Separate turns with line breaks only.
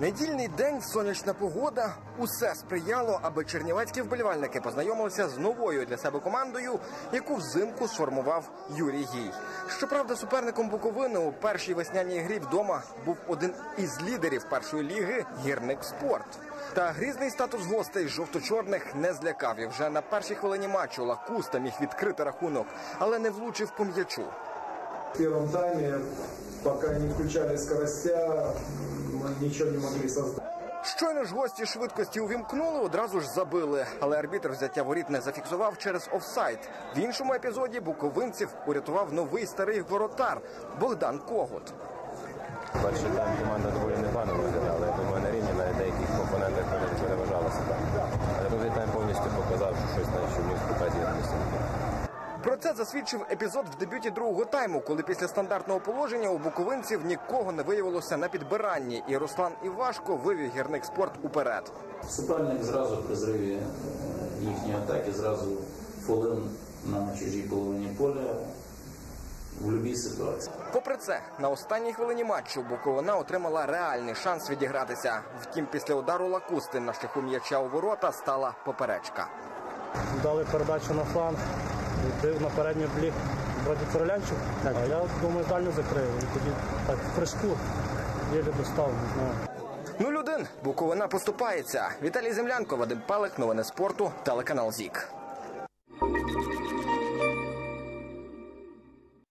Недільний день, сонячна погода. Усе сприяло, аби чернівецькі вболівальники познайомилися з новою для себе командою, яку взимку сформував Юрій Гій. Щоправда, суперником Буковини у першій весняній грі вдома був один із лідерів першої ліги гірник спорт. Та грізний статус гостей жовто-чорних не злякав. І вже на першій хвилині матчу Лакуста міг відкрити рахунок, але не влучив по м'ячу.
В первом тайме, пока не включали скоростя, мы ничего не могли создать.
Щойно ж гості швидкості увімкнули, одразу ж забили. Але арбітр взяття воріт не зафіксував через офсайд. В іншому епізоді буковинців урятував новий старий воротар Богдан Когут.
Перший тайм команда доволі непогано виглядала. Я думаю, на рівні на деяких компонентах переважала себе. Але другий тайм повністю показав, що щось на що міг місці.
Про це засвідчив епізод в дебюті другого тайму, коли після стандартного положення у буковинців нікого не виявилося на підбиранні, і Руслан Івашко вивів гірник спорт уперед.
Суперник зразу при зриві їхньої атаки, зразу фолив на чужій половині поля в будь-якій ситуації.
Попри це, на останній хвилині матчу Буковина отримала реальний шанс відігратися. Втім, після удару лакусти на шляху м'яча у ворота стала поперечка.
дали передачу на фланг, відбив на передній блік вроді Королянчик, а я думаю, дальню закрив. І тоді так в прыжку єлі достав, не знаю.
0-1. Буковина поступається. Віталій Землянко, Вадим Палик, новини спорту, телеканал ЗІК.